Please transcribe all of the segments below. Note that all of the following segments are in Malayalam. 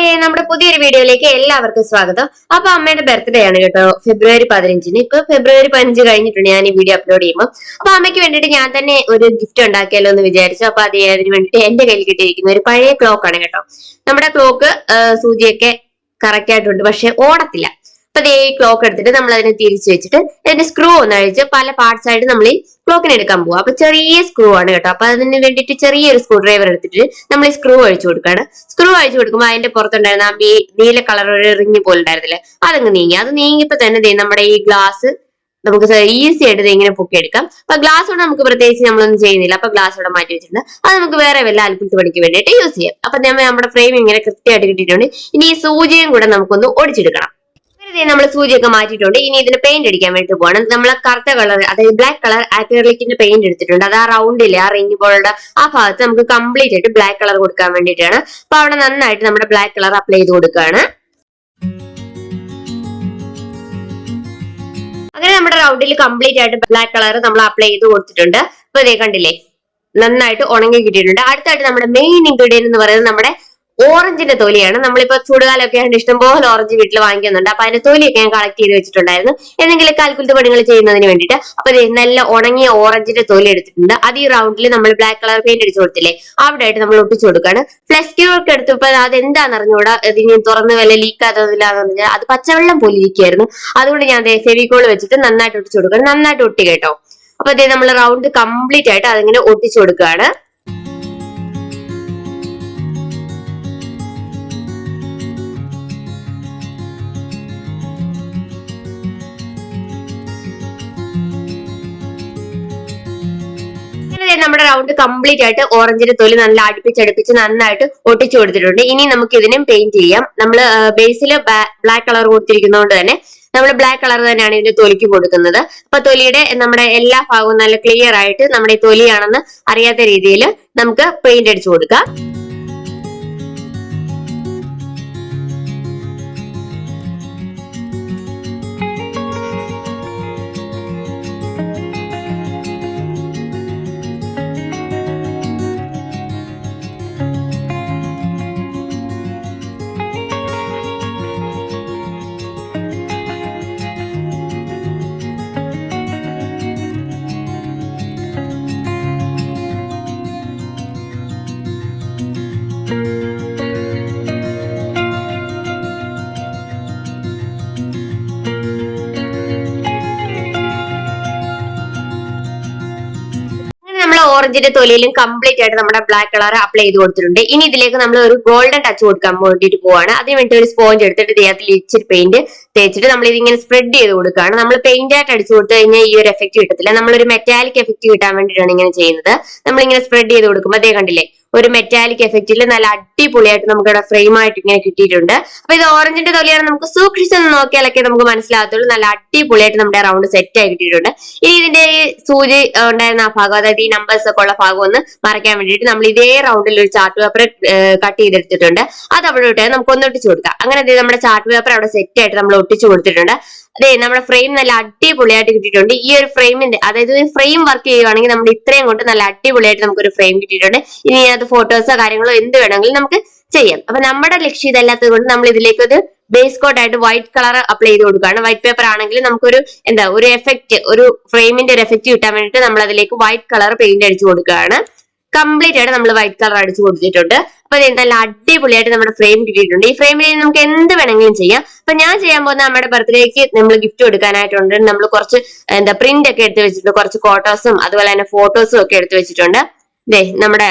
ഹായ് നമ്മുടെ പുതിയൊരു വീഡിയോയിലേക്ക് എല്ലാവർക്കും സ്വാഗതം. അപ്പൊ അമ്മയുടെ ബർത്ത്ഡേ ആണ് കേട്ടോ. ഫെബ്രുവരി പതിനഞ്ചിന്. ഇപ്പൊ ഫെബ്രുവരി പതിനഞ്ച് കഴിഞ്ഞിട്ടുണ്ട് ഞാൻ ഈ വീഡിയോ അപ്ലോഡ് ചെയ്യുമ്പോൾ അപ്പൊ അമ്മയ്ക്ക് വേണ്ടിയിട്ട് ഞാൻ തന്നെ ഒരു ഗിഫ്റ്റ് ഉണ്ടാക്കിയാലോ എന്ന് വിചാരിച്ചു. അപ്പൊ അത് അതിന് വേണ്ടിയിട്ട് എന്റെ കയ്യിൽ കിട്ടിയിരിക്കുന്ന ഒരു പഴയ ക്ലോക്ക് ആണ് കേട്ടോ. നമ്മുടെ ക്ലോക്ക് സൂചിയൊക്കെ കറക്റ്റ് ആയിട്ടുണ്ട്. പക്ഷെ ഓടത്തില്ല. അപ്പൊ ഈ ക്ലോക്ക് എടുത്തിട്ട് നമ്മൾ അതിനെ തിരിച്ചു വെച്ചിട്ട് അതിന്റെ സ്ക്രൂ ഒന്ന് അഴിച്ച് പല പാർട്സ് ആയിട്ട് നമ്മൾ ഈ ക്ലോക്കിനെ എടുക്കാൻ പോകും അപ്പൊ ചെറിയ സ്ക്രൂ ആണ് കേട്ടോ. അപ്പൊ അതിന് വേണ്ടിയിട്ട് ചെറിയൊരു സ്ക്രൂ ഡ്രൈവർ എടുത്തിട്ട് നമ്മൾ ഈ സ്ക്രൂ അഴിച്ചു കൊടുക്കാണ്. സ്ക്രൂ അഴിച്ചു കൊടുക്കുമ്പോൾ അതിന്റെ പുറത്തുണ്ടായിരുന്ന ആ നീല കളർ ഒരു റിങ് പോലെ ഉണ്ടായിരുന്നില്ലേ? അതങ്ങ് നീങ്ങി. അത് നീങ്ങിയപ്പോ തന്നെ നമ്മുടെ ഈ ഗ്ലാസ് നമുക്ക് ഈസി ആയിട്ട് ഇങ്ങനെ പൊക്കിയെടുക്കാം. അപ്പൊ ഗ്ലാസ് കൊണ്ട് നമുക്ക് പ്രത്യേകിച്ച് നമ്മളൊന്നും ചെയ്യുന്നില്ല. അപ്പൊ ഗ്ലാസ് ഇവിടെ മാറ്റി വെച്ചിട്ടുണ്ട്. അത് നമുക്ക് വേറെ വല്ല അൽക്കുലത്ത് പണിക്ക് വേണ്ടിയിട്ട് യൂസ് ചെയ്യാം. അപ്പൊ നമ്മൾ നമ്മുടെ ഫ്രെയിം ഇങ്ങനെ കൃത്യമായിട്ട് കിട്ടിയിട്ടുണ്ട്. ഇനി ഈ സൂചിയും കൂടെ നമുക്കൊന്ന് ഒടിച്ചെടുക്കണം. വെറുതെ നമ്മൾ സൂചിയൊക്കെ മാറ്റിയിട്ടുണ്ട്. ഇനി ഇതിന് പെയിന്റ് അടിക്കാൻ വേണ്ടി പോകണം നമ്മൾ കറുത്ത കളർ അതായത് ബ്ലാക്ക് കളർ ആക്രിലിക്കിന്റെ പെയിന്റ് എടുത്തിട്ടുണ്ട്. അത് ആ റൗണ്ടിൽ ആ റിംഗ് പോലുള്ള ആ ഭാഗത്ത് നമുക്ക് കംപ്ലീറ്റ് ആയിട്ട് ബ്ലാക്ക് കളർ കൊടുക്കാൻ വേണ്ടിയിട്ടാണ്. അപ്പൊ അവിടെ നന്നായിട്ട് നമ്മുടെ ബ്ലാക്ക് കളർ അപ്ലൈ ചെയ്ത് കൊടുക്കുകയാണ് അങ്ങനെ നമ്മുടെ റൗണ്ടിൽ കംപ്ലീറ്റ് ആയിട്ട് ബ്ലാക്ക് കളർ നമ്മൾ അപ്ലൈ ചെയ്ത് കൊടുത്തിട്ടുണ്ട്. അപ്പൊ ഇതേ കണ്ടില്ലേ? നന്നായിട്ട് ഉണങ്ങി കിട്ടിയിട്ടുണ്ട്. അടുത്തായിട്ട് നമ്മുടെ മെയിൻ ഇൻഗ്രീഡിയന്റ് എന്ന് പറയുന്നത് നമ്മുടെ ഓറഞ്ചിന്റെ തൊലിയാണ്. നമ്മളിപ്പോ ചൂടുകാലമൊക്കെ ആയതുകൊണ്ട് ഇഷ്ടംപോലെ ഓറഞ്ച് വീട്ടിൽ വാങ്ങിക്കുന്നുണ്ട്. അപ്പൊ അതിന്റെ തൊലിയൊക്കെ ഞാൻ കളക്ട് ചെയ്ത് വെച്ചിട്ടുണ്ടായിരുന്നു. എന്തെങ്കിലും കാൽക്കുലത്ത് പണികൾ ചെയ്യുന്നതിന് വേണ്ടിയിട്ട്. അപ്പൊ നല്ല ഉണങ്ങിയ ഓറഞ്ചിന്റെ തൊലി എടുത്തിട്ടുണ്ട്. അത് ഈ റൗണ്ടിൽ നമ്മൾ ബ്ലാക്ക് കളർ പെയിന്റ് അടിച്ചു കൊടുത്തില്ലേ അവിടെ ആയിട്ട് നമ്മൾ ഒട്ടിച്ചു കൊടുക്കുകയാണ് ഫ്ലഷ് എടുത്തപ്പോൾ എടുത്തപ്പോ അത് എന്താണെന്ന് അറിഞ്ഞൂടാ? ഇതിനി തുറന്ന് വല്ല ലീക്ക് എന്ന് അത് പച്ചവെള്ളം പോലെ ഇരിക്കുകയായിരുന്നു അതുകൊണ്ട് ഞാൻ ഫെവിക്കോൾ വെച്ചിട്ട് നന്നായിട്ട് ഒട്ടിച്ചു കൊടുക്കണം. നന്നായിട്ട് ഒട്ടി കേട്ടോ. അപ്പൊ അതേ നമ്മൾ റൗണ്ട് കംപ്ലീറ്റ് ആയിട്ട് അതിങ്ങനെ ഒട്ടിച്ചു കൊടുക്കുകയാണ് റൗണ്ട് കംപ്ലീറ്റ് ആയിട്ട് ഓറഞ്ചിന്റെ തൊലി നല്ല അടുപ്പിച്ചടുപ്പിച്ച് നന്നായിട്ട് ഒട്ടിച്ചു കൊടുത്തിട്ടുണ്ട്. ഇനി നമുക്ക് ഇതിനും പെയിന്റ് ചെയ്യാം നമ്മൾ ബേസിൽ ബ്ലാക്ക് കളർ കൊടുത്തിരിക്കുന്നതുകൊണ്ട് തന്നെ നമ്മൾ ബ്ലാക്ക് കളർ തന്നെയാണ് ഇതിന്റെ തൊലിക്ക് കൊടുക്കുന്നത്. അപ്പൊ തൊലിയുടെ നമ്മുടെ എല്ലാ ഭാഗവും നല്ല ക്ലിയർ ആയിട്ട് നമ്മുടെ തൊലിയാണെന്ന് അറിയാത്ത രീതിയിൽ നമുക്ക് പെയിന്റ് അടിച്ചു കൊടുക്കാം. ഓറഞ്ചിന്റെ തൊലിയിലും കംപ്ലീറ്റ് ആയിട്ട് നമ്മുടെ ബ്ലാക്ക് കളർ അപ്ലൈ ചെയ്ത് കൊടുത്തിട്ടുണ്ട്. ഇനി ഇതിലേക്ക് നമ്മൾ ഒരു ഗോൾഡൻ ടച്ച് കൊടുക്കാൻ വേണ്ടിയിട്ട് പോവാണ്. അതിന് വേണ്ടി ഒരു സ്പോഞ്ച് എടുത്തിട്ട് ഇതിനകത്ത് ഇച്ചിരി പെയിന്റ് തേച്ചിട്ട് നമ്മൾ ഇതിങ്ങനെ സ്പ്രെഡ് ചെയ്ത് കൊടുക്കുകയാണ്. നമ്മൾ പെയിന്റ് ആയിട്ട് അടിച്ചു കൊടുത്തു കഴിഞ്ഞാൽ ഈ ഒരു എഫക്ട് കിട്ടത്തില്ല. നമ്മളൊരു മെറ്റാലിക് എഫക്ട് കിട്ടാൻ വേണ്ടിയിട്ടാണ് ഇങ്ങനെ ചെയ്യുന്നത്. നമ്മൾ ഇങ്ങനെ സ്പ്രെഡ് ചെയ്ത് കൊടുക്കുമ്പോൾ അതേ കണ്ടില്ലേ ഒരു മെറ്റാലിക് എഫക്റ്റിൽ നല്ല അടിപൊളിയായിട്ട് നമുക്ക് ഇവിടെ ഫ്രെയിം ആയിട്ട് ഇങ്ങനെ കിട്ടിയിട്ടുണ്ട്. അപ്പൊ ഇത് ഓറഞ്ചിന്റെ തൊലിയാണ് നമുക്ക് സൂക്ഷിച്ചെന്ന് നോക്കിയാലൊക്കെ നമുക്ക് മനസ്സിലാകത്തുള്ളൂ. നല്ല അടിപൊളിയായിട്ട് നമ്മുടെ റൗണ്ട് സെറ്റ് ആയി കിട്ടിയിട്ടുണ്ട്. ഇനി ഇതിന്റെ ഈ സൂചി ഉണ്ടായിരുന്ന ആ ഭാഗം അതായത് ഈ നമ്പേഴ്സ് ഒക്കെ ഉള്ള ഭാഗം ഒന്ന് മറയ്ക്കാൻ വേണ്ടിയിട്ട് നമ്മൾ ഇതേ റൗണ്ടിൽ ഒരു ചാർട്ട് പേപ്പർ കട്ട് ചെയ്തെടുത്തിട്ടുണ്ട്. അത് അവിടെ ഇട്ട് നമുക്ക് ഒന്ന് ഒട്ടിച്ചു കൊടുക്കാം. അങ്ങനെ നമ്മുടെ ചാർട്ട് പേപ്പർ അവിടെ സെറ്റ് ആയിട്ട് നമ്മൾ ഒട്ടിച്ചു കൊടുത്തിട്ടുണ്ട്. അതെ നമ്മുടെ ഫ്രെയിം നല്ല അടിപൊളിയായിട്ട് കിട്ടിയിട്ടുണ്ട്. ഈ ഒരു ഫ്രെയിമിന്റെ അതായത് ഫ്രെയിം വർക്ക് ചെയ്യുവാണെങ്കിൽ നമ്മൾ ഇത്രയും കൊണ്ട് നല്ല അടിപൊളിയായിട്ട് നമുക്കൊരു ഫ്രെയിം കിട്ടിയിട്ടുണ്ട്. ഇനി അത് ഫോട്ടോസോ കാര്യങ്ങളോ എന്ത് വേണമെങ്കിലും നമുക്ക് ചെയ്യാം. അപ്പൊ നമ്മുടെ ലക്ഷ്യം ഇതല്ലാത്തത് കൊണ്ട് നമ്മൾ ഇതിലേക്ക് ഒരു ബേസ് കോട്ട് ആയിട്ട് വൈറ്റ് കളർ അപ്ലൈ ചെയ്ത് കൊടുക്കുകയാണ്. വൈറ്റ് പേപ്പർ ആണെങ്കിൽ നമുക്കൊരു എന്താ ഒരു എഫക്റ്റ് ഒരു ഫ്രെയിമിന്റെ ഒരു എഫക്റ്റ് കിട്ടാൻ വേണ്ടിയിട്ട് നമ്മൾ അതിലേക്ക് വൈറ്റ് കളർ പെയിന്റ് അടിച്ചു കൊടുക്കുകയാണ്. കംപ്ലീറ്റ് ആയിട്ട് നമ്മൾ വൈറ്റ് കളർ അടിച്ചു കൊടുത്തിട്ടുണ്ട്. അപ്പൊ നല്ല അടിപൊളിയായിട്ട് നമ്മുടെ ഫ്രെയിം കിട്ടിയിട്ടുണ്ട്. ഈ ഫ്രെയിമിൽ നമുക്ക് എന്ത് വേണമെങ്കിലും ചെയ്യാം. അപ്പൊ ഞാൻ ചെയ്യാൻ പോകുന്ന നമ്മുടെ ബർത്ത്ഡേക്ക് നമ്മൾ ഗിഫ്റ്റ് കൊടുക്കാനായിട്ടുണ്ട്. നമ്മൾ കുറച്ച് എന്താ പ്രിന്റ് ഒക്കെ എടുത്ത് വെച്ചിട്ടുണ്ട്. കുറച്ച് ഫോട്ടോസും അതുപോലെ തന്നെ ഫോട്ടോസും ഒക്കെ എടുത്ത് വെച്ചിട്ടുണ്ട്. ദേ നമ്മുടെ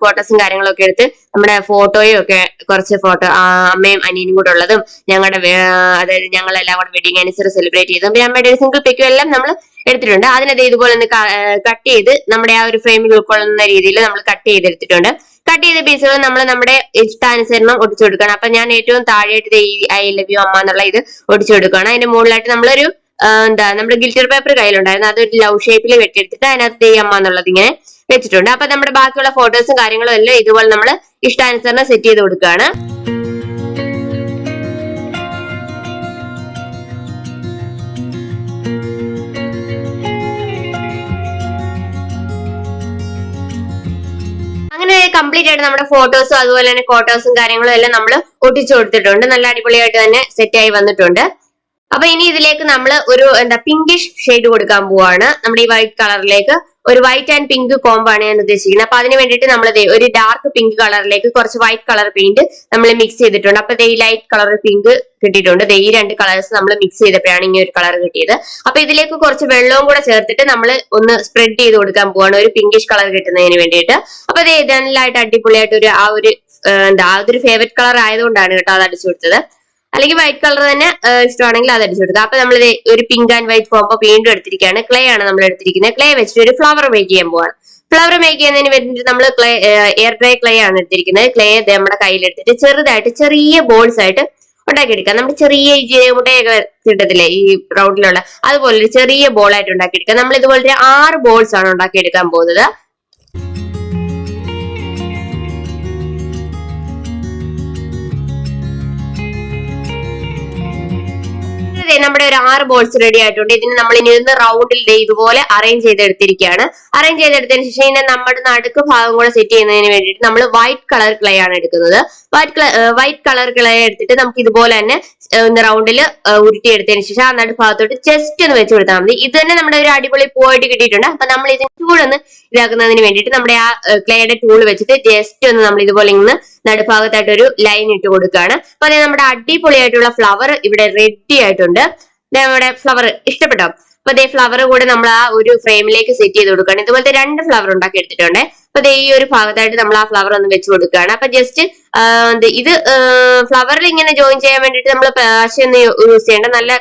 ഫോട്ടോസും കാര്യങ്ങളൊക്കെ എടുത്ത് നമ്മുടെ ഫോട്ടോയും ഒക്കെ കുറച്ച് ഫോട്ടോ അമ്മയും അനിയനും കൂടെ ഉള്ളതും ഞങ്ങളുടെ അതായത് ഞങ്ങൾ എല്ലാം കൂടെ വെഡിങ് ആനിവേഴ്സറി സെലിബ്രേറ്റ് ചെയ്തതും. പിന്നെ അമ്മയുടെ ഒരു സിംഗിൾ പിക്കും എല്ലാം നമ്മൾ എടുത്തിട്ടുണ്ട്. അതിനത് ഇതുപോലെ ഒന്ന് കട്ട് ചെയ്ത് നമ്മുടെ ആ ഒരു ഫ്രെയിമിൽ ഉൾക്കൊള്ളുന്ന രീതിയിൽ നമ്മൾ കട്ട് ചെയ്തെടുത്തിട്ടുണ്ട്. കട്ട് ചെയ്ത പീസുകൾ നമ്മൾ നമ്മുടെ ഇഷ്ടാനുസരണം ഒട്ടിച്ചു കൊടുക്കണം. അപ്പൊ ഞാൻ ഏറ്റവും താഴെയായിട്ട് ഈ ഐ ലവ് യു അമ്മ എന്നുള്ള ഇത് ഒട്ടിച്ചു കൊടുക്കണം അതിന്റെ മുകളിലായിട്ട് നമ്മളൊരു എന്താ നമ്മുടെ ഗിൽറ്റർ പേപ്പർ കയ്യിലുണ്ടായിരുന്നു. ഒരു ലവ് ഷേപ്പിൽ വെട്ടിയെടുത്തിട്ട് അതിനകത്ത് ദേ അമ്മ എന്നുള്ളത് ഇങ്ങനെ വെച്ചിട്ടുണ്ട്. അപ്പൊ നമ്മുടെ ബാക്കിയുള്ള ഫോട്ടോസും കാര്യങ്ങളും എല്ലാം ഇതുപോലെ നമ്മൾ ഇഷ്ടാനുസരണം സെറ്റ് ചെയ്ത് കൊടുക്കുകയാണ്. ആയിട്ട് നമ്മുടെ ഫോട്ടോസും അതുപോലെ തന്നെ ഫോട്ടോസും കാര്യങ്ങളും എല്ലാം നമ്മൾ ഒട്ടിച്ചു കൊടുത്തിട്ടുണ്ട്. നല്ല അടിപൊളിയായിട്ട് തന്നെ സെറ്റ് ആയി വന്നിട്ടുണ്ട്. അപ്പൊ ഇനി ഇതിലേക്ക് നമ്മൾ ഒരു എന്താ പിങ്കിഷ് ഷെയ്ഡ് കൊടുക്കാൻ പോവാണ്. നമ്മുടെ ഈ വൈറ്റ് കളറിലേക്ക് ഒരു വൈറ്റ് ആൻഡ് പിങ്ക് ആണ് ഞാൻ ഉദ്ദേശിക്കുന്നത്. അപ്പൊ അതിന് വേണ്ടിയിട്ട് നമ്മൾ ഒരു ഡാർക്ക് പിങ്ക് കളറിലേക്ക് കുറച്ച് വൈറ്റ് കളർ പെയിന്റ് നമ്മൾ മിക്സ് ചെയ്തിട്ടുണ്ട്. അപ്പൊ ഈ ലൈറ്റ് കളർ പിങ്ക് കിട്ടിയിട്ടുണ്ട്. ഈ രണ്ട് കളേഴ്സ് നമ്മൾ മിക്സ് ചെയ്തപ്പോഴാണ് ഇങ്ങനെ ഒരു കളർ കിട്ടിയത്. അപ്പൊ ഇതിലേക്ക് കുറച്ച് വെള്ളവും കൂടെ ചേർത്തിട്ട് നമ്മൾ ഒന്ന് സ്പ്രെഡ് ചെയ്ത് കൊടുക്കാൻ പോവാണ്. ഒരു പിങ്കിഷ് കളർ കിട്ടുന്നതിന് വേണ്ടിയിട്ട്. അപ്പൊ ഇതെല്ലാം നല്ലതായിട്ട് അടിപൊളിയായിട്ട് ഒരു ആ ഒരു എന്താ ആ ഒരു ഫേവററ്റ് കളർ ആയതുകൊണ്ടാണ് കേട്ടോ അത് അടിച്ചു കൊടുത്തത്. അല്ലെങ്കിൽ വൈറ്റ് കളർ തന്നെ ഇഷ്ടമാണെങ്കിൽ അത് അടിച്ചു കൊടുക്കുക. അപ്പൊ നമ്മൾ ഒരു പിങ്ക് ആൻഡ് വൈറ്റ് കോമ്പോ വീണ്ടും എടുത്തിരിക്കുകയാണ്. ക്ലേ ആണ് നമ്മൾ എടുത്തിരിക്കുന്നത്. ക്ലേ വെച്ചിട്ട് ഒരു ഫ്ലവർ മേക്ക് ചെയ്യാൻ പോവാണ്. ഫ്ലവർ മേക്ക് ചെയ്യുന്നതിന് വേണ്ടിയിട്ട് നമ്മൾ ക്ലേ എയർ ഡ്രൈ ക്ലേ ആണ് എടുത്തിരിക്കുന്നത്. ക്ലേ നമ്മുടെ കയ്യിലെടുത്തിട്ട് ചെറുതായിട്ട് ചെറിയ ബോൾസ് ആയിട്ട് ഉണ്ടാക്കിയെടുക്കാം നമ്മുടെ ചെറിയ ഈ മുട്ടയൊക്കെ കിട്ടത്തില്ലേ ഈ റൗണ്ടിലുള്ള അതുപോലെ ചെറിയ ബോൾ ആയിട്ട് ഉണ്ടാക്കിയെടുക്കാം നമ്മൾ ഇതുപോലത്തെ ആറ് ബോൾസ് ആണ് ഉണ്ടാക്കിയെടുക്കാൻ പോകുന്നത്. ദേ നമ്മുടെ ഒരു ആറ് ബോൾസ് റെഡി ആയിട്ടുണ്ട്. ഇതിന് നമ്മൾ ഇനി ഒന്ന് റൗണ്ടിൽ ഇതുപോലെ അറേഞ്ച് ചെയ്തെടുത്തിരിക്കുകയാണ്. അറേഞ്ച് ചെയ്തെടുത്തതിന് ശേഷം ഇതിന്റെ നമ്മുടെ നടുക്ക് ഭാഗം കൂടെ സെറ്റ് ചെയ്യുന്നതിന് വേണ്ടിയിട്ട് നമ്മൾ വൈറ്റ് കളർ ക്ലേ ആണ് എടുക്കുന്നത്. വൈറ്റ് വൈറ്റ് കളർ ക്ലേ എടുത്തിട്ട് നമുക്ക് ഇതുപോലെ തന്നെ ഒന്ന് റൗണ്ടിൽ ഉരുട്ടിയെടുത്തതിന് ശേഷം ആ നടുഭാഗത്തോട്ട് ജസ്റ്റ് ഒന്ന് വെച്ച് കൊടുത്താൽ മതി. ഇത് തന്നെ നമ്മുടെ ഒരു അടിപൊളി പോയിട്ട് കിട്ടിയിട്ടുണ്ട്. അപ്പൊ നമ്മൾ ഇതിന് കൂടെ ഒന്ന് ഇതാക്കുന്നതിന് വേണ്ടിയിട്ട് നമ്മുടെ ആ ക്ലേയുടെ ടൂൾ വെച്ചിട്ട് ജസ്റ്റ് ഒന്ന് നമ്മൾ ഇതുപോലെ ഇങ്ങനെ നടുഭാഗത്തായിട്ട് ഒരു ലൈൻ ഇട്ട് കൊടുക്കുകയാണ്. അപ്പൊ അതെ നമ്മുടെ അടിപൊളിയായിട്ടുള്ള ഫ്ലവർ ഇവിടെ റെഡി ആയിട്ടുണ്ട്. നമ്മുടെ ഫ്ലവർ ഇഷ്ടപ്പെട്ടോ? അപ്പൊ അതേ ഫ്ലവർ കൂടെ നമ്മൾ ആ ഒരു ഫ്രെയിമിലേക്ക് സെറ്റ് ചെയ്ത് കൊടുക്കുകയാണ്. ഇതുപോലത്തെ രണ്ട് ഫ്ലവർ ഉണ്ടാക്കി എടുത്തിട്ടുണ്ട്. അപ്പൊ അതേ ഈ ഒരു ഭാഗത്തായിട്ട് നമ്മൾ ആ ഫ്ലവർ ഒന്ന് വെച്ച് കൊടുക്കുകയാണ്. അപ്പൊ ജസ്റ്റ് ഇത് ഫ്ലവറിൽ ഇങ്ങനെ ജോയിൻ ചെയ്യാൻ വേണ്ടിയിട്ട് നമ്മൾ പാശയൊന്നും യൂസ് ചെയ്യേണ്ട നല്ല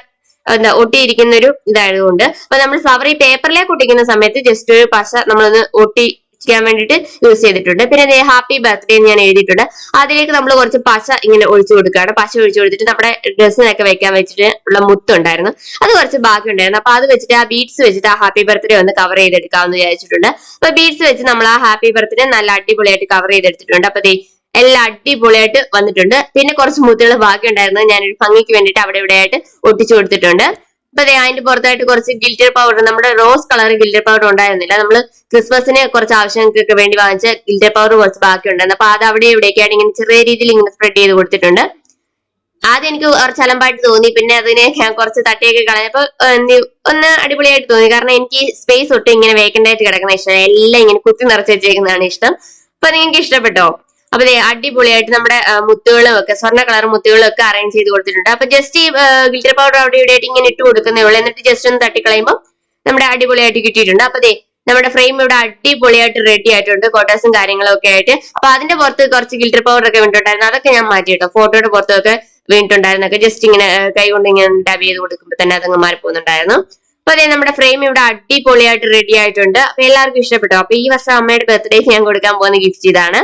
എന്താ ഒട്ടിയിരിക്കുന്ന ഒരു ഇതായതുകൊണ്ട്. അപ്പൊ നമ്മൾ ഫ്ലവർ ഈ പേപ്പറിലേക്ക് ഒട്ടിക്കുന്ന സമയത്ത് ജസ്റ്റ് ഒരു പശ നമ്മളൊന്ന് ഒട്ടി ചെയ്യാൻ വേണ്ടിയിട്ട് യൂസ് ചെയ്തിട്ടുണ്ട്. പിന്നെ ഹാപ്പി ബർത്ത്ഡേ എന്ന് ഞാൻ എഴുതിയിട്ടുണ്ട്. അതിലേക്ക് നമ്മൾ കുറച്ച് പശ ഇങ്ങനെ ഒഴിച്ചു കൊടുക്കുകയാണ്. പശ ഒഴിച്ചു കൊടുത്തിട്ട് നമ്മുടെ ഡ്രസ്സിനൊക്കെ വെക്കാൻ വെച്ചിട്ട് ഉള്ള മുത്തുണ്ടായിരുന്നു അത് കുറച്ച് ബാക്കി ഉണ്ടായിരുന്നു. അപ്പൊ അത് വെച്ചിട്ട് ആ ബീഡ്സ് വെച്ചിട്ട് ആ ഹാപ്പി ബർത്ത്ഡേ ഒന്ന് കവർ ചെയ്തെടുക്കാമെന്ന് വിചാരിച്ചിട്ടുണ്ട്. അപ്പൊ ബീഡ്സ് വെച്ച് നമ്മൾ ആ ഹാപ്പി ബർത്ത്ഡേ നല്ല അടിപൊളിയായിട്ട് കവർ ചെയ്തെടുത്തിട്ടുണ്ട്. അപ്പൊ എല്ലാം അടിപൊളിയായിട്ട് വന്നിട്ടുണ്ട്. പിന്നെ കുറച്ച് മുത്തുകൾ ബാക്കി ഉണ്ടായിരുന്നു. ഞാൻ ഒരു ഭംഗിക്ക് വേണ്ടിയിട്ട് അവിടെ ഇവിടെയായിട്ട് ഒട്ടിച്ചു കൊടുത്തിട്ടുണ്ട്. അപ്പൊ ദേ അതിന്റെ പുറത്തായിട്ട് കുറച്ച് ഗിൽറ്റർ പൗഡർ നമ്മുടെ റോസ് കളർ ഗിൽറ്റർ പൗഡർ ഉണ്ടായിരുന്നില്ല. നമ്മൾ ക്രിസ്മസിന് കുറച്ച് ആവശ്യങ്ങൾക്ക് വേണ്ടി വാങ്ങിച്ച ഗിൽറ്റർ പൗഡർ കുറച്ച് ബാക്കി ഉണ്ടായിരുന്നു അപ്പൊ അത് അവിടെ ഇവിടേക്കായിട്ട് ഇങ്ങനെ ചെറിയ രീതിയിൽ ഇങ്ങനെ സ്പ്രെഡ് ചെയ്ത് കൊടുത്തിട്ടുണ്ട്. ആദ്യം എനിക്ക് കുറച്ച് അലമ്പായിട്ട് തോന്നി പിന്നെ അതിനെ ഞാൻ കുറച്ച് തട്ടിയൊക്കെ കളഞ്ഞപ്പോ ഒന്ന് അടിപൊളിയായിട്ട് തോന്നി. കാരണം എനിക്ക് സ്പേസ് ഒട്ടും ഇങ്ങനെ വേക്കന്റ് ആയിട്ട് കിടക്കുന്ന ഇഷ്ടം. എല്ലാം ഇങ്ങനെ കുത്തി നിറച്ച് വെച്ചേക്കുന്നതാണ് ഇഷ്ടം. അപ്പൊ നിങ്ങൾക്ക് ഇഷ്ടപ്പെട്ടോ? അപ്പൊ അടിപൊളിയായിട്ട് നമ്മുടെ മുത്തുകളും ഒക്കെ സ്വർണ കളർ മുത്തുകളും ഒക്കെ അറേഞ്ച് ചെയ്ത് കൊടുത്തിട്ടുണ്ട്. അപ്പൊ ജസ്റ്റ് ഈ ഗിൽറ്റർ പൗഡർ അവിടെ ഇവിടെ ആയിട്ട് ഇങ്ങനെ ഇട്ട് കൊടുക്കുന്നേ ഉള്ളൂ. എന്നിട്ട് ജസ്റ്റ് ഒന്ന് തട്ടിക്കളയുമ്പോൾ നമ്മുടെ അടിപൊളിയായിട്ട് കിട്ടിയിട്ടുണ്ട്. അപ്പൊ ദേ നമ്മുടെ ഫ്രെയിം ഇവിടെ അടിപൊളിയായിട്ട് റെഡി ആയിട്ടുണ്ട്. കോട്ടേഴ്സും കാര്യങ്ങളും ഒക്കെ ആയിട്ട്. അപ്പൊ അതിന്റെ പുറത്ത് കുറച്ച് ഗിൽറ്റർ പൗഡർ ഒക്കെ വീണിട്ടുണ്ടായിരുന്നു. അതൊക്കെ ഞാൻ മാറ്റി കേട്ടോ. ഫോട്ടോയുടെ പുറത്തൊക്കെ വീണിട്ടുണ്ടായിരുന്നൊക്കെ ജസ്റ്റ് ഇങ്ങനെ കൈ കൊണ്ട് ഇങ്ങനെ ഡബ് ചെയ്ത് കൊടുക്കുമ്പോൾ തന്നെ അതങ്ങ് മാറി പോകുന്നുണ്ടായിരുന്നു അപ്പൊ അതെ നമ്മുടെ ഫ്രെയിം ഇവിടെ അടിപൊളിയായിട്ട് റെഡി ആയിട്ടുണ്ട്. അപ്പൊ എല്ലാവർക്കും ഇഷ്ടപ്പെട്ടു? അപ്പൊ ഈ വർഷം അമ്മയുടെ ബർത്ത്ഡേക്ക് ഞാൻ കൊടുക്കാൻ പോകുന്ന ഗിഫ്റ്റ് ഇതാണ്.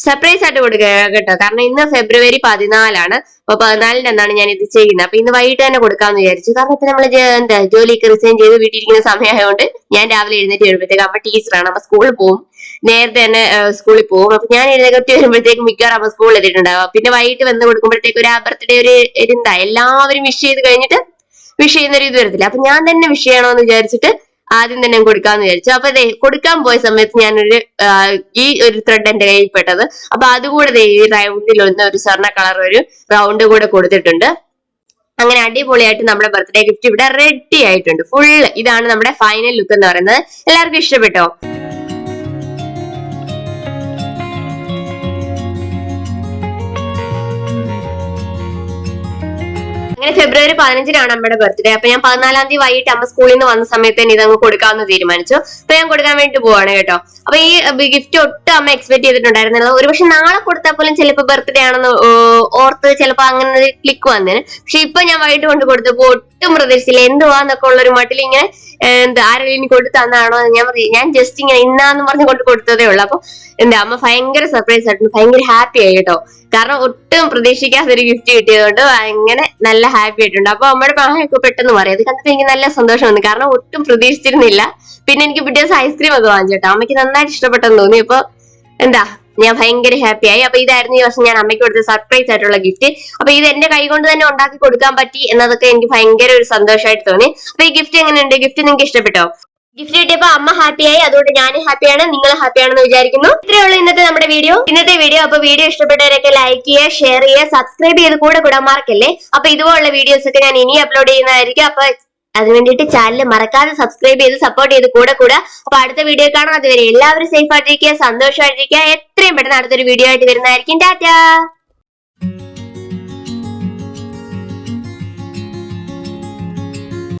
സർപ്രൈസ് ആയിട്ട് കൊടുക്കുക കേട്ടോ. കാരണം ഇന്ന് ഫെബ്രുവരി പതിനാലാണ്. അപ്പൊ പതിനാലിന് എന്നാണ് ഞാൻ ഇത് ചെയ്യുന്നത്. അപ്പൊ ഇന്ന് വൈകിട്ട് തന്നെ കൊടുക്കാന്ന് വിചാരിച്ചു. കാരണം ഇപ്പൊ നമ്മൾ എന്താ ജോലിയൊക്കെ റിസൈൻ ചെയ്ത് വീട്ടിലിരിക്കുന്ന സമയമായതുകൊണ്ട് ഞാൻ രാവിലെ എഴുന്നേറ്റ് വരുമ്പോഴത്തേക്ക് അമ്മ ടീച്ചറാണ് അപ്പൊ സ്കൂളിൽ പോകും നേരത്തെ തന്നെ സ്കൂളിൽ പോകും അപ്പൊ ഞാൻ എഴുന്നേറ്റ് വരുമ്പോഴത്തേക്ക് മിക്കവാറും അമ്മ സ്കൂളിൽ എത്തിയിട്ടുണ്ടാവും. പിന്നെ വൈകിട്ട് വന്ന് കൊടുക്കുമ്പോഴത്തേക്ക് ഒരു ബർത്ത്ഡേ ഒരു എന്താ എല്ലാവരും വിഷ് ചെയ്ത് കഴിഞ്ഞിട്ട് വിഷ് ചെയ്യുന്ന ഒരു ഇത് വരത്തില്ല. അപ്പൊ ഞാൻ തന്നെ വിഷ് ചെയ്യണമെന്ന് വിചാരിച്ചിട്ട് ആദ്യം തന്നെ കൊടുക്കാന്ന് വിചാരിച്ചു. അപ്പൊ ദേ കൊടുക്കാൻ പോയ സമയത്ത് ഞാനൊരു ഈ ഒരു ത്രെഡ് എന്റെ കയ്യിൽ പെട്ടത് അപ്പൊ അതുകൂടെ ഈ റൗണ്ടിൽ ഒന്ന് ഒരു സ്വർണ കളർ ഒരു റൗണ്ട് കൂടെ കൊടുത്തിട്ടുണ്ട്. അങ്ങനെ അടിപൊളിയായിട്ട് നമ്മുടെ ബർത്ത്ഡേ ഗിഫ്റ്റ് ഇവിടെ റെഡി ആയിട്ടുണ്ട്. ഫുള്ള് ഇതാണ് നമ്മുടെ ഫൈനൽ ലുക്ക് എന്ന് പറയുന്നത്. എല്ലാവർക്കും ഇഷ്ടപ്പെട്ടോ? അങ്ങനെ ഫെബ്രുവരി പതിനഞ്ചിനാണ് അമ്മയുടെ ബർത്ത്ഡേ അപ്പൊ ഞാൻ പതിനാലാം തീയതി വൈകിട്ട് അമ്മ സ്കൂളിൽ നിന്ന് വന്ന സമയത്ത് തന്നെ ഇതങ്ങ് കൊടുക്കാമെന്ന് തീരുമാനിച്ചു. അപ്പൊ ഞാൻ കൊടുക്കാൻ വേണ്ടി പോവാണ് കേട്ടോ. അപ്പൊ ഈ ഗിഫ്റ്റ് ഒട്ടും അമ്മ എക്സ്പെക്ട് ചെയ്തിട്ടുണ്ടായിരുന്നില്ല. ഒരുപക്ഷെ നാളെ കൊടുത്താൽ പോലും ചിലപ്പോൾ ബർത്ത്ഡേ ആണെന്ന് ഓർത്ത് ചിലപ്പോൾ അങ്ങനെ ഒരു ക്ലിക്ക് വന്നേന്. പക്ഷെ ഇപ്പൊ ഞാൻ വൈകിട്ട് കൊണ്ട് കൊടുത്തപ്പോ ഒട്ടും പ്രതീക്ഷിച്ചില്ല എന്തുവാന്നൊക്കെ ഉള്ള ഒരു മട്ടിൽ ഇങ്ങനെ എന്താ ആരെങ്കിലും കൊടുത്തു തന്നാണോ ഞാൻ പറയും. ഞാൻ ജസ്റ്റ് ഇങ്ങനെ ഇന്നാന്ന് പറഞ്ഞ് കൊണ്ട് കൊടുത്തതേ ഉള്ളൂ. അപ്പൊ എന്താ അമ്മ ഭയങ്കര സർപ്രൈസ് ആയിട്ടുണ്ട്. ഭയങ്കര ഹാപ്പി ആയി കേട്ടോ. കാരണം ഒട്ടും പ്രതീക്ഷിക്കാത്ത ഒരു ഗിഫ്റ്റ് കിട്ടിയതുകൊണ്ട് ഭയങ്കര നല്ല ഹാപ്പി ആയിട്ടുണ്ട്. അപ്പൊ അമ്മയുടെ പ്രായമൊക്കെ പെട്ടെന്ന് പറയാം അത് കണ്ടപ്പോ എനിക്ക് നല്ല സന്തോഷം വന്നു. കാരണം ഒട്ടും പ്രതീക്ഷിച്ചിരുന്നില്ല. പിന്നെ എനിക്ക് പിറ്റേ ദിവസം ഐസ്ക്രീം ഒക്കെ വാങ്ങിച്ചു കേട്ടോ. അമ്മയ്ക്ക് നന്നായിട്ട് ഇഷ്ടപ്പെട്ടെന്ന് തോന്നി. അപ്പൊ എന്താ ഞാൻ ഭയങ്കര ഹാപ്പി ആയി. അപ്പൊ ഇതായിരുന്നു ഈ വർഷം ഞാൻ അമ്മയ്ക്ക് കൊടുത്ത സർപ്രൈസ് ആയിട്ടുള്ള ഗിഫ്റ്റ് അപ്പൊ ഇത് എന്റെ കൈ കൊണ്ട് തന്നെ ഉണ്ടാക്കി കൊടുക്കാൻ പറ്റി എന്നതൊക്കെ എനിക്ക് ഭയങ്കര ഒരു സന്തോഷമായിട്ട് തോന്നി. അപ്പൊ ഈ ഗിഫ്റ്റ് എങ്ങനെയുണ്ട്? ഗിഫ്റ്റ് നിങ്ങൾക്ക് ഇഷ്ടപ്പെട്ടോ? ഗിഫ്റ്റ് കിട്ടിയപ്പോ അമ്മ ഹാപ്പിയായി അതുകൊണ്ട് ഞാൻ ഹാപ്പിയാണ് നിങ്ങൾ ഹാപ്പിയാണെന്ന് വിചാരിക്കുന്നു. ഇത്രയേ ഉള്ളൂ ഇന്നത്തെ നമ്മുടെ വീഡിയോ ഇന്നത്തെ വീഡിയോ അപ്പൊ വീഡിയോ ഇഷ്ടപ്പെട്ടവരൊക്കെ ലൈക്ക് ചെയ്യുക ഷെയർ ചെയ്യുക സബ്സ്ക്രൈബ് ചെയ്ത് കൂടെ കൂടാൻ മറക്കല്ലേ? അപ്പൊ ഇതുപോലുള്ള വീഡിയോസ് ഒക്കെ ഞാൻ ഇനി അപ്ലോഡ് ചെയ്യുന്നതായിരിക്കും. അപ്പൊ അതിന് വേണ്ടിയിട്ട് ചാനൽ മറക്കാതെ സബ്സ്ക്രൈബ് ചെയ്ത് സപ്പോർട്ട് ചെയ്ത് കൂടെ കൂടെ. അപ്പൊ അടുത്ത വീഡിയോ കാണാം. അതുവരെ എല്ലാവരും സേഫ് ആയിട്ടിരിക്കുക സന്തോഷമായിട്ടിരിക്കുക. എത്രയും പെട്ടെന്ന് അടുത്തൊരു വീഡിയോ ആയിട്ട് വരുന്നതായിരിക്കും. ടാറ്റാ!